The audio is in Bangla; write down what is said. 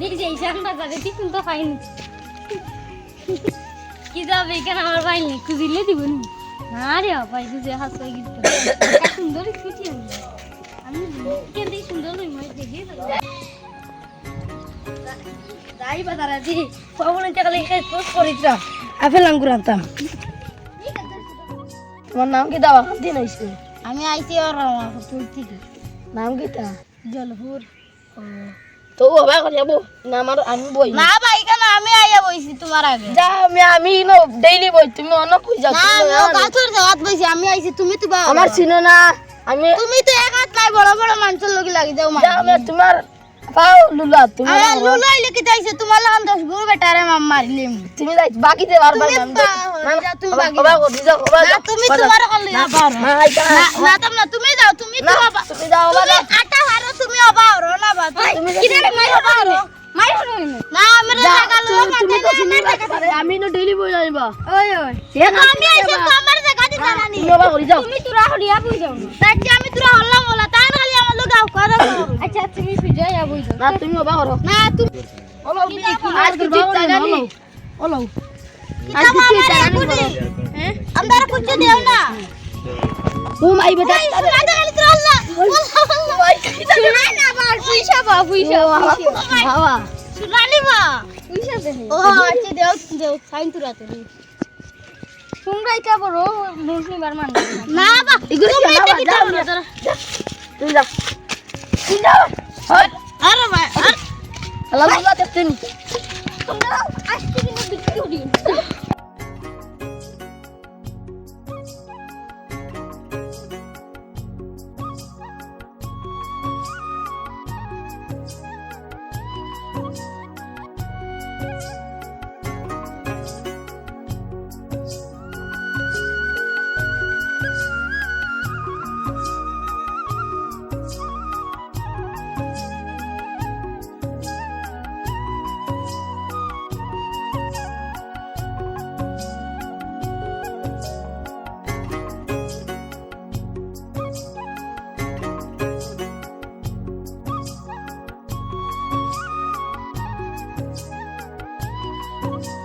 দেখছি এই শান বাজারে টিফিন তো পাইনি। কি যাবে এখানে আমার পাইনি খুঁজিলে দিব পাই খুঁজে হাত পাই গেছে সুন্দর ছুটি আমি আমি কেন দেখি সুন্দর নই মই দেখি? যাই বাজার আজি পবন টাকা লিখে পোস্ট করিছিলাম আপেল আঙ্গুর আনতাম। তোমার নাম কি? দিন আইসে আমি আইছি ফুল থেকে। নাম কি তা? জলপুর। তো বাবা করে যাব না আমার আমি বই না। ভাই কেন আমি আইয়া বইছি তোমার আগে। যা আমি আমি নো ডেইলি বই তুমি অন্য কই যাও না আমি গাছর দেওয়াত বইছি আমি আইছি তুমি তো বা আমার চিনো না আমি তুমি তো এক হাত নাই বড় বড় মানুষের লগে লাগি যাও যা আমি তোমার পাও লুলা তুমি আমি লুলাই লিখে যাইছে? তোমার লাগান দশ গুরু বেটারে মাম মারিলিম। তুমি যাই বাকিতে বারবার নাম পা- যা, তুমি বাকি বাবা করে যাও বাবা না তুমি তোমার কল না না না না তুমি না। যাও তুমি তো না তুমি যাও বাবা হারো অবা হরো না বা তুমি মাই অবা মাই না? আমি জায়গা লো তুমি তো চিনি আমি নো ডেইলি বই যাইবা। ওই ওই। আমি আইছে তো আমার জায়গা দিতে জানি বাবা করে যাও। তুমি তোরা হরিয়া বুঝ যাও তাই আমি তোরা হল্লা মোলা তাই খালি আমার লোক আও করো আচ্ছা তুমি সুজা ইয়া বুঝ না তুমি বাবা করো না তুমি ওলো আজ কি ঠিক জানি ওলো কিতা মামা রে কুনি হ্যাঁ? আমরা কুছ দেও না। ও মাই বেটা আচ্ছা আর মান না বা Bye.